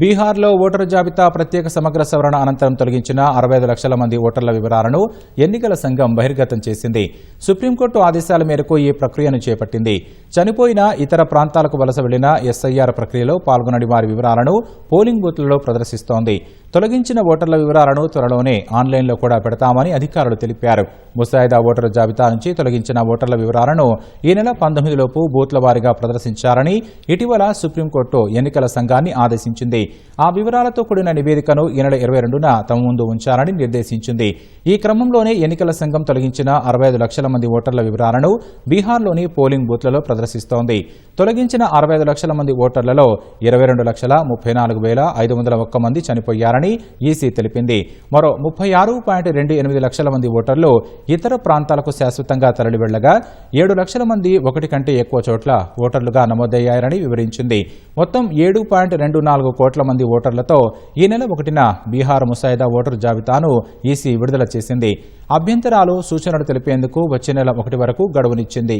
బీహార్లో ఓటరు జాబితా ప్రత్యేక సమగ్ర సవరణ అనంతరం తొలగించిన అరవై ఐదు లక్షల మంది ఓటర్ల వివరాలను ఎన్నికల సంఘం బహిర్గతం చేసింది. సుప్రీంకోర్టు ఆదేశాల మేరకు ఈ ప్రక్రియను చేపట్టింది. చనిపోయిన ఇతర ప్రాంతాలకు వలస వెళ్ళిన ఎస్ఐఆర్ ప్రక్రియలో పాల్గొనని వారి వివరాలను పోలింగ్ బూత్లలో ప్రదర్శిస్తోంది. తొలగించిన ఓటర్ల వివరాలను త్వరలోనే ఆన్లైన్లో కూడా పెడతామని అధికారులు తెలిపారు. ముసాయిదా ఓటర్ల జాబితా నుంచి తొలగించిన ఓటర్ల వివరాలను ఈ నెల పంతొమ్మిదిలోపు బూత్ల వారీగా ప్రదర్శించారని ఇటీవల సుప్రీంకోర్టు ఎన్నికల సంఘాన్ని ఆదేశించింది. ఆ వివరాలతో కూడిన నివేదికను ఈ నెల ఇరవై రెండున తమ ముందు ఉంచాలని నిర్దేశించింది. ఈ క్రమంలోనే ఎన్నికల సంఘం తొలగించిన అరవై ఐదు లక్షల మంది ఓటర్ల వివరాలను బీహార్లోని పోలింగ్ బూత్లలో ప్రదర్శిస్తోంది. తొలగించిన అరవై ఐదు లక్షల మంది ఓటర్లలో ఇరవై రెండు లక్షల ముప్పై నాలుగు వేల ఐదు వందల ఒక్క మంది చనిపోయారని ఈసీ తెలిపింది. మరో ముప్పై ఆరు పాయింట్ రెండు ఎనిమిది లక్షల మంది ఓటర్లు ఇతర ప్రాంతాలకు శాశ్వతంగా తరలి వెళ్ళగా ఏడు లక్షల మంది ఒకటి కంటే ఎక్కువ చోట్ల ఓటర్లుగా నమోదయ్యారని వివరించింది. మొత్తం ఏడు పాయింట్ రెండు నాలుగు కోట్ల మంది ఓటర్లతో ఈ నెల ఒకటిన బీహార్ ముసాయిదా ఓటరు జాబితాను ఈసీ విడుదల చేసింది. అభ్యంతరాలు సూచనలు తెలిపేందుకు వచ్చే నెల ఒకటి వరకు గడువునిచ్చింది.